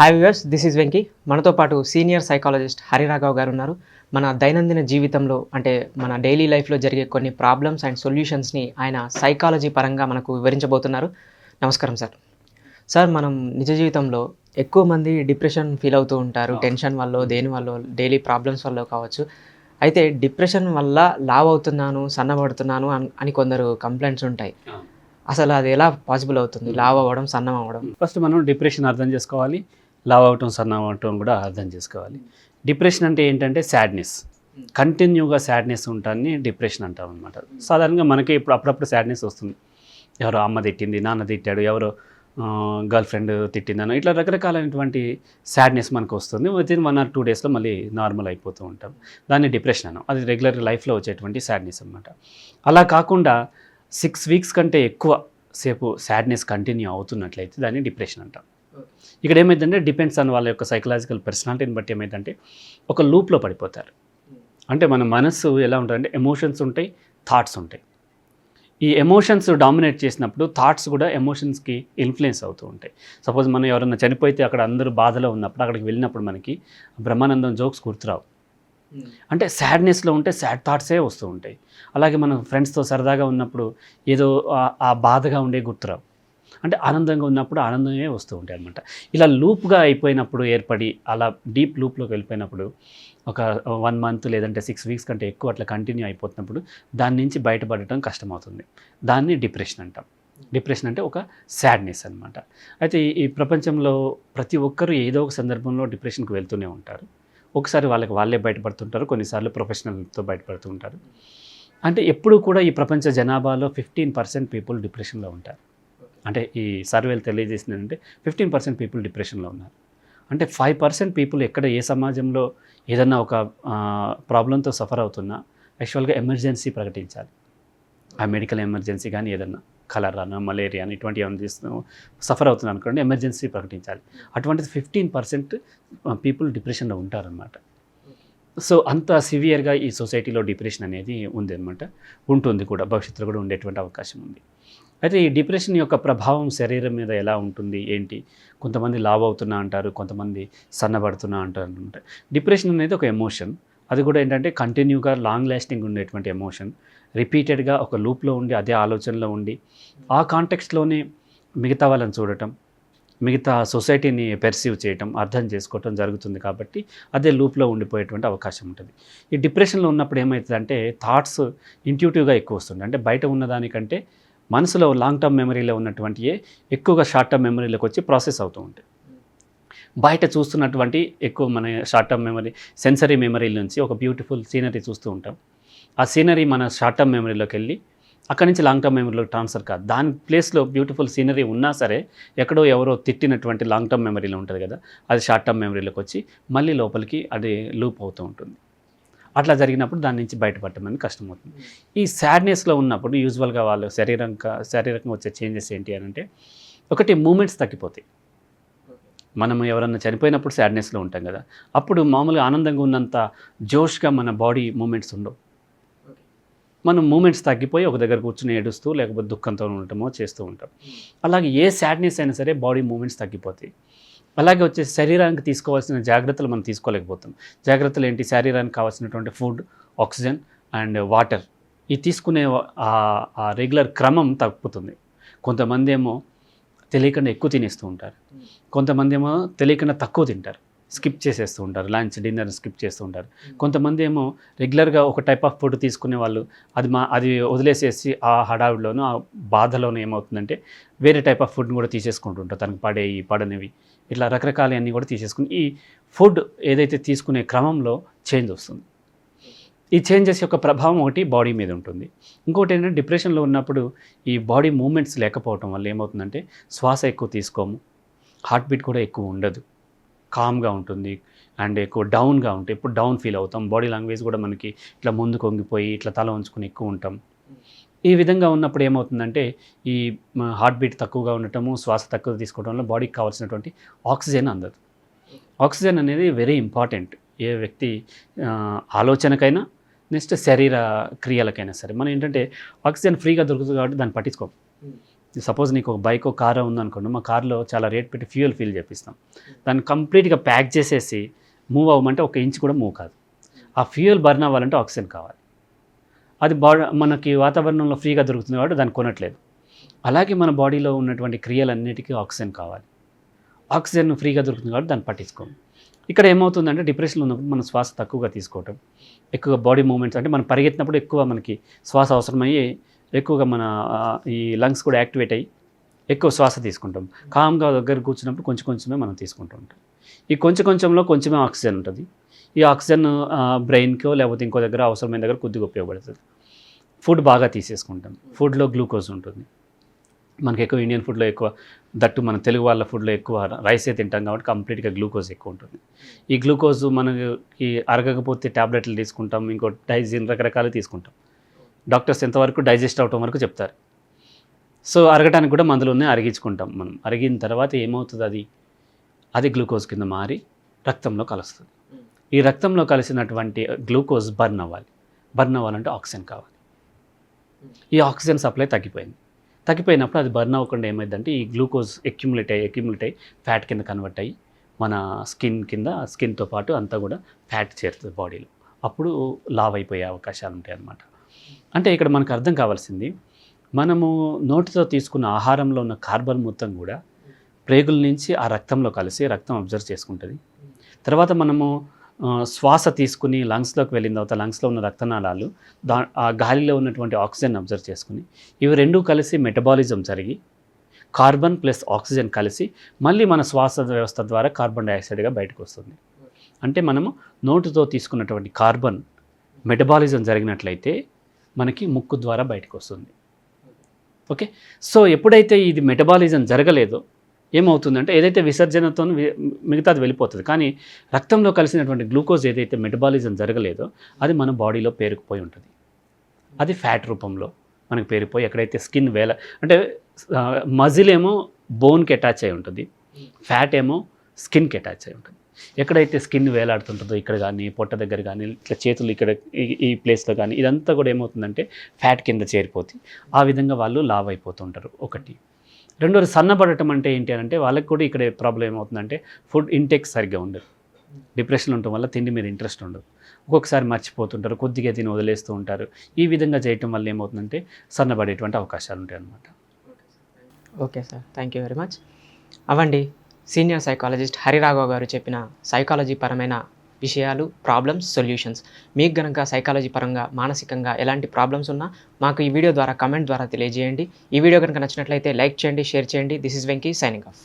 Hi viewers this is Venky మనతో పాటు senior psychologist Hariraghav గారు ఉన్నారు. మన దైనందిన జీవితంలో అంటే మన డైలీ లైఫ్లో జరిగే కొన్ని ప్రాబ్లమ్స్ అండ్ సొల్యూషన్స్ని ఆయన సైకాలజీ పరంగా మనకు వివరించబోతున్నారు. నమస్కారం సార్ సార్ మనం నిజ జీవితంలో ఎక్కువ మంది డిప్రెషన్ ఫీల్ అవుతూ ఉంటారు. టెన్షన్ వల్ల దేని వల్ల డైలీ ప్రాబ్లమ్స్ వల్ల కావచ్చు. అయితే డిప్రెషన్ వల్ల లావ్ అవుతున్నాను సన్నబడుతున్నాను అన్- అని కొందరు కంప్లైంట్స్ ఉంటాయి. అసలు అది ఎలా పాసిబుల్ అవుతుంది? లావ్ అవ్వడం సన్నం అవ్వడం ఫస్ట్ మనం డిప్రెషన్ అర్థం చేసుకోవాలి. లావ్ అవటం సన్నం అవటం కూడా అర్థం చేసుకోవాలి. డిప్రెషన్ అంటే ఏంటంటే సాడ్నెస్. కంటిన్యూగా సాడ్నెస్ ఉంటాన్ని డిప్రెషన్ అంటాం అనమాట సాధారణంగా మనకి ఇప్పుడు అప్పుడప్పుడు సాడ్నెస్ వస్తుంది. ఎవరో అమ్మ తిట్టింది నాన్న తిట్టాడు ఎవరో గర్ల్ ఫ్రెండ్ తిట్టిందనో ఇట్లా రకరకాలైనటువంటి సాడ్నెస్ మనకు వస్తుంది. Within one or two డేస్లో మళ్ళీ నార్మల్ అయిపోతూ ఉంటాం. దాన్ని డిప్రెషన్ అనం అది రెగ్యులర్ లైఫ్లో వచ్చేటువంటి సాడ్నెస్ అనమాట అలా కాకుండా సిక్స్ వీక్స్ కంటే ఎక్కువ సేపు సాడ్నెస్ కంటిన్యూ అవుతున్నట్లయితే దాన్ని డిప్రెషన్ అంటాం. ఇక్కడ ఏమైందంటే డిపెండ్స్ ఆన్ వాళ్ళ యొక్క సైకలాజికల్ పర్సనాలిటీని బట్టి ఏమైందంటే ఒక లూప్లో పడిపోతారు. అంటే మన మనస్సు ఎలా ఉంటుందంటే ఎమోషన్స్ ఉంటాయి థాట్స్ ఉంటాయి. ఈ ఎమోషన్స్ డామినేట్ చేసినప్పుడు థాట్స్ కూడా ఎమోషన్స్కి ఇన్ఫ్లుయెన్స్ అవుతూ ఉంటాయి. సపోజ్ మనం ఎవరైనా చనిపోతే అక్కడ అందరూ బాధలో ఉన్నప్పుడు అక్కడికి వెళ్ళినప్పుడు మనకి బ్రహ్మానందం జోక్స్ గుర్తురావు. అంటే సాడ్నెస్లో ఉంటే సాడ్ థాట్సే వస్తూ ఉంటాయి. అలాగే మనం ఫ్రెండ్స్తో సరదాగా ఉన్నప్పుడు ఏదో ఆ బాధగా ఉండే గుర్తురావు. అంటే ఆనందంగా ఉన్నప్పుడు ఆనందమే వస్తూ ఉంటాయి అనమాట ఇలా లూప్గా అయిపోయినప్పుడు ఏర్పడి అలా డీప్ లూప్లోకి వెళ్ళిపోయినప్పుడు ఒక వన్ మంత్ లేదంటే సిక్స్ వీక్స్ కంటే ఎక్కువ అట్లా కంటిన్యూ అయిపోతున్నప్పుడు దాని నుంచి బయటపడటం కష్టమవుతుంది. దాన్ని డిప్రెషన్ అంటాం. డిప్రెషన్ అంటే ఒక సాడ్నెస్ అనమాట అయితే ఈ- ప్రపంచంలో ప్రతి ఒక్కరూ ఏదో ఒక సందర్భంలో డిప్రెషన్కి వెళ్తూనే ఉంటారు. ఒకసారి వాళ్ళకి వాళ్ళే బయటపడుతుంటారు కొన్నిసార్లు ప్రొఫెషనల్తో బయటపడుతూ ఉంటారు. అంటే ఎప్పుడు కూడా ఈ ప్రపంచ జనాభాలో ఫిఫ్టీన్ పర్సెంట్ పీపుల్ డిప్రెషన్లో ఉంటారు. అంటే ఈ సర్వేలు తెలియజేసిందంటే ఫిఫ్టీన్ పర్సెంట్ పీపుల్ డిప్రెషన్లో ఉన్నారు. అంటే ఫైవ్ పర్సెంట్ పీపుల్ ఎక్కడ ఏ సమాజంలో ఏదన్నా ఒక ప్రాబ్లంతో సఫర్ అవుతున్నా యాక్చువల్గా ఎమర్జెన్సీ ప్రకటించాలి. ఆ మెడికల్ ఎమర్జెన్సీ కానీ ఏదన్నా కలరాను మలేరియా అని ఇటువంటి ఏమైనా చేస్తున్నాం సఫర్ అవుతున్నాను అనుకోండి ఎమర్జెన్సీ ప్రకటించాలి. అటువంటిది ఫిఫ్టీన్ పర్సెంట్ పీపుల్ డిప్రెషన్లో ఉంటారనమాట సో అంత సివియర్గా ఈ సొసైటీలో డిప్రెషన్ అనేది ఉంది అనమాట ఉంటుంది కూడా భవిష్యత్తులో కూడా ఉండేటువంటి అవకాశం ఉంది. అయితే ఈ డిప్రెషన్ యొక్క ప్రభావం శరీరం మీద ఎలా ఉంటుంది ఏంటి? కొంతమంది లావ్ అవుతున్నా అంటారు కొంతమంది సన్నబడుతున్నా అంటారు అనమాట డిప్రెషన్ అనేది ఒక ఎమోషన్. అది కూడా ఏంటంటే కంటిన్యూగా లాంగ్ లాస్టింగ్ ఉండేటువంటి ఎమోషన్. రిపీటెడ్గా ఒక లూప్లో ఉండి అదే ఆలోచనలో ఉండి ఆ కాంటెక్స్ట్లోనే మిగతా వాళ్ళని చూడటం మిగతా సొసైటీని పెర్సీవ్ చేయటం అర్థం చేసుకోవటం జరుగుతుంది కాబట్టి అదే లూప్లో ఉండిపోయేటువంటి అవకాశం ఉంటుంది. ఈ డిప్రెషన్లో ఉన్నప్పుడు ఏమవుతుందంటే థాట్స్ ఇంట్యూటివ్గా ఎక్కువ వస్తుంది అంటే బయట ఉన్నదానికంటే మనసులో లాంగ్ టర్మ్ మెమరీలో ఉన్నటువంటివి ఎక్కువగా షార్ట్ టర్మ్ మెమరీలోకి వచ్చి ప్రాసెస్ అవుతూ ఉంటాయి. బయట చూస్తున్నటువంటి ఎక్కువ మన short term memory sensory memory నుంచి ఒక బ్యూటిఫుల్ సీనరీ చూస్తూ ఉంటాం. ఆ సీనరీ మన షార్ట్ టర్మ్ మెమరీలోకి వెళ్ళి అక్కడి నుంచి లాంగ్ టర్మ్ మెమరీలోకి ట్రాన్స్ఫర్ కాదు. దాని ప్లేస్లో బ్యూటిఫుల్ సీనరీ ఉన్నా సరే ఎక్కడో ఎవరో తిట్టినటువంటి లాంగ్ టర్మ్ మెమరీలో ఉంటుంది కదా అది షార్ట్ టర్మ్ మెమరీలోకి వచ్చి మళ్ళీ లోపలికి అది లూప్ అవుతూ ఉంటుంది. అట్లా జరిగినప్పుడు దాని నుంచి బయటపడటం కష్టమవుతుంది. ఈ సాడ్నెస్లో ఉన్నప్పుడు యూజువల్గా వాళ్ళు శరీరంగా శారీరకంగా వచ్చే చేంజెస్ ఏంటి అని అంటే ఒకటి మూమెంట్స్ తగ్గిపోతాయి. మనం ఎవరన్నా చనిపోయినప్పుడు సాడ్నెస్లో ఉంటాం కదా అప్పుడు మామూలుగా ఆనందంగా ఉన్నంత జోష్గా మన బాడీ మూమెంట్స్ ఉండవు. మనం మూమెంట్స్ తగ్గిపోయి ఒక దగ్గర కూర్చుని ఏడుస్తూ లేకపోతే దుఃఖంతో ఉండటమో చేస్తూ ఉంటాం. అలాగే ఏ సాడ్నెస్ అయినా సరే బాడీ మూమెంట్స్ తగ్గిపోతాయి. అలాగే వచ్చే శరీరానికి తీసుకోవాల్సిన జాగ్రత్తలు మనం తీసుకోలేకపోతాం. జాగ్రత్తలు ఏంటి? శరీరానికి కావాల్సినటువంటి ఫుడ్ ఆక్సిజన్ అండ్ వాటర్. ఈ తీసుకునే ఆ- ఆ రెగ్యులర్ క్రమం తప్పుతుంది. కొంతమంది ఏమో తెలియకుండా ఎక్కువ తినేస్తూ ఉంటారు. కొంతమంది ఏమో తెలియకుండా తక్కువ తింటారు. స్కిప్ చేసేస్తూ ఉంటారు. లంచ్ డిన్నర్ స్కిప్ చేస్తూ ఉంటారు. కొంతమంది ఏమో రెగ్యులర్గా ఒక టైప్ ఆఫ్ ఫుడ్ తీసుకునే వాళ్ళు అది మా అది వదిలేసేసి ఆ హడావిడిలోనూ ఆ బాధలోనూ ఏమవుతుందంటే వేరే టైప్ ఆఫ్ ఫుడ్ని కూడా తీసేసుకుంటుంటారు తనకు పడేవి పడనివి. ఇట్లా రకరకాల అన్నీ కూడా తీసేసుకుని ఈ ఫుడ్ ఏదైతే తీసుకునే క్రమంలో చేంజ్ వస్తుంది. ఈ చేంజెస్ యొక్క ప్రభావం ఒకటి బాడీ మీద ఉంటుంది. ఇంకోటి ఏంటంటే డిప్రెషన్లో ఉన్నప్పుడు ఈ బాడీ మూమెంట్స్ లేకపోవటం వల్ల ఏమవుతుందంటే శ్వాస ఎక్కువ తీసుకోము. హార్ట్ బీట్ కూడా ఎక్కువ ఉండదు. కామ్గా ఉంటుంది. అండ్ ఎక్కువ డౌన్గా ఉంటాయి ఎప్పుడు డౌన్ ఫీల్ అవుతాం. బాడీ లాంగ్వేజ్ కూడా మనకి ఇట్లా ముందుకు వంగిపోయి ఇట్లా తల ఉంచుకొని ఎక్కువ ఉంటాం. ఈ విధంగా ఉన్నప్పుడు ఏమవుతుందంటే ఈ హార్ట్ బీట్ తక్కువగా ఉండటము శ్వాస తక్కువ తీసుకోవడం వల్ల బాడీకి కావాల్సినటువంటి ఆక్సిజన్ అందదు. ఆక్సిజన్ అనేది వెరీ ఇంపార్టెంట్. ఏ వ్యక్తి ఆలోచనకైనా నెక్స్ట్ శరీర క్రియలకైనా సరే. మనం ఏంటంటే ఆక్సిజన్ ఫ్రీగా దొరుకుతుంది కాబట్టి దాన్ని పట్టించుకోం సపోజ్ నీకు ఒక బైక్ కారు ఉందనుకోండి మా కార్లో చాలా రేట్ పెట్టి ఫ్యూయల్ ఫీల్ చేపిస్తాం. దాన్ని కంప్లీట్గా ప్యాక్ చేసేసి మూవ్ అవ్వమంటే ఒక ఇంచ్ కూడా మూవ్ కాదు. ఆ ఫ్యూయల్ బర్న్ అవ్వాలంటే ఆక్సిజన్ కావాలి. అది బా మనకి వాతావరణంలో ఫ్రీగా దొరుకుతుంది కాబట్టి దాన్ని కొనట్లేదు. అలాగే మన బాడీలో ఉన్నటువంటి క్రియలన్నిటికీ ఆక్సిజన్ కావాలి. ఆక్సిజన్ ఫ్రీగా దొరుకుతుంది కాబట్టి దాన్ని పట్టించుకోము. ఇక్కడ ఏమవుతుందంటే డిప్రెషన్లో ఉన్నప్పుడు మనం శ్వాస తక్కువగా తీసుకోవటం ఎక్కువగా బాడీ మూమెంట్స్ అంటే మనం పరిగెత్తినప్పుడు ఎక్కువ మనకి శ్వాస అవసరమయ్యి ఎక్కువగా మన ఈ లంగ్స్ కూడా యాక్టివేట్ అయ్యి ఎక్కువ శ్వాస తీసుకుంటాం. కామ్గా దగ్గర కూర్చున్నప్పుడు కొంచెం కొంచెమే మనం తీసుకుంటూ ఉంటాం. ఈ కొంచెం కొంచెంలో కొంచెమే ఆక్సిజన్ ఉంటుంది. ఈ ఆక్సిజన్ బ్రెయిన్కో లేకపోతే ఇంకో దగ్గర అవసరమైన దగ్గర కొద్దిగా ఉపయోగపడుతుంది. ఫుడ్ బాగా తీసేసుకుంటాం. ఫుడ్లో గ్లూకోజ్ ఉంటుంది. మనకి ఎక్కువ ఇండియన్ ఫుడ్లో ఎక్కువ దట్టు మన తెలుగు వాళ్ళ ఫుడ్లో ఎక్కువ రైసే తింటాం కాబట్టి కంప్లీట్గా గ్లూకోజ్ ఎక్కువ ఉంటుంది. ఈ గ్లూకోజ్ మనకి అరగకపోతే ట్యాబ్లెట్లు తీసుకుంటాం ఇంకో డైజిన్ రకరకాలు తీసుకుంటాం. డాక్టర్స్ ఎంతవరకు డైజెస్ట్ అవటం వరకు చెప్తారు. సో అరగటానికి కూడా మందులు ఉన్నాయి అరిగించుకుంటాం మనం. అరిగిన తర్వాత ఏమవుతుంది అది? అది గ్లూకోజ్ కింద మారి రక్తంలో కలుస్తుంది. ఈ రక్తంలో కలిసినటువంటి గ్లూకోజ్ బర్న్ అవ్వాలి. బర్న్ అవ్వాలంటే ఆక్సిజన్ కావాలి. ఈ ఆక్సిజన్ సప్లై తగ్గిపోయింది. తగ్గిపోయినప్పుడు అది బర్న్ అవ్వకుండా ఏమైందంటే ఈ గ్లూకోజ్ ఎక్యుములేట్ అయ్యి ఎక్యుములేట్ అయ్యి ఫ్యాట్ కింద కన్వర్ట్ అయ్యి మన స్కిన్ కింద స్కిన్తో పాటు అంతా కూడా ఫ్యాట్ చేరుతుంది బాడీలో. అప్పుడు లావ్ అయిపోయే అవకాశాలు ఉంటాయి అన్నమాట అంటే ఇక్కడ మనకు అర్థం కావాల్సింది మనము నోటితో తీసుకున్న ఆహారంలో ఉన్న కార్బన్ మొత్తం కూడా ప్రేగుల నుంచి ఆ రక్తంలో కలిసి రక్తం అబ్జర్వ్ చేసుకుంటుంది. తర్వాత మనము శ్వాస తీసుకుని లంగ్స్లోకి వెళ్ళిన తర్వాత లంగ్స్లో ఉన్న రక్తనాళాలు దా ఆ గాలిలో ఉన్నటువంటి ఆక్సిజన్ అబ్జర్వ్ చేసుకుని ఇవి రెండూ కలిసి మెటబాలిజం జరిగి కార్బన్ ప్లస్ ఆక్సిజన్ కలిసి మళ్ళీ మన శ్వాస వ్యవస్థ ద్వారా కార్బన్ డైఆక్సైడ్గా బయటకు వస్తుంది. అంటే మనము నోటితో తీసుకున్నటువంటి కార్బన్ మెటబాలిజం జరిగినట్లయితే మనకి ముక్కు ద్వారా బయటకు వస్తుంది ఓకే? సో ఎప్పుడైతే ఇది మెటబాలిజం జరగలేదో ఏమవుతుందంటే ఏదైతే విసర్జనతో మిగతాది వెళ్ళిపోతుంది కానీ రక్తంలో కలిసినటువంటి గ్లూకోజ్ ఏదైతే మెటబాలిజం జరగలేదో అది మన బాడీలో పేరుకుపోయి ఉంటుంది. అది ఫ్యాట్ రూపంలో మనకు పేరుపోయి ఎక్కడైతే స్కిన్ వేల అంటే మజిల్ ఏమో బోన్కి అటాచ్ అయి ఉంటుంది ఫ్యాట్ ఏమో స్కిన్కి అటాచ్ అయి ఉంటుంది. ఎక్కడైతే స్కిన్ వేలాడుతుంటుందో ఇక్కడ కానీ పొట్ట దగ్గర కానీ ఇట్లా చేతులు ఇక్కడ ఈ- ఈ ప్లేస్లో కానీ ఇదంతా కూడా ఏమవుతుందంటే ఫ్యాట్ కింద చేరిపోతుంది. ఆ విధంగా వాళ్ళు లావ్ అయిపోతుంటారు ఒకటి. రెండోది సన్నబడటం అంటే ఏంటి అని అంటే వాళ్ళకి కూడా ఇక్కడ ప్రాబ్లం ఏమవుతుందంటే ఫుడ్ ఇంటేక్ సరిగ్గా ఉండదు. డిప్రెషన్ ఉండటం వల్ల తిండి మీద ఇంట్రెస్ట్ ఉండదు. ఒక్కొక్కసారి మర్చిపోతుంటారు కొద్దిగా తిని వదిలేస్తూ ఉంటారు. ఈ విధంగా చేయటం వల్ల ఏమవుతుందంటే సన్నబడేటువంటి అవకాశాలు ఉంటాయి అన్నమాట okay sir. Thank you very much. అవండి. Senior psychologist Hariraghav గారు చెప్పిన సైకాలజీ పరమైన విషయాలు ప్రాబ్లమ్స్ సొల్యూషన్స్ మీకు గనక సైకాలజీ పరంగా మానసికంగా ఎలాంటి ప్రాబ్లమ్స్ ఉన్నా మాకు ఈ వీడియో ద్వారా కమెంట్ ద్వారా తెలియజేయండి. ఈ వీడియో కనుక నచ్చినట్లయితే లైక్ చేయండి షేర్ చేయండి. This is Venky signing off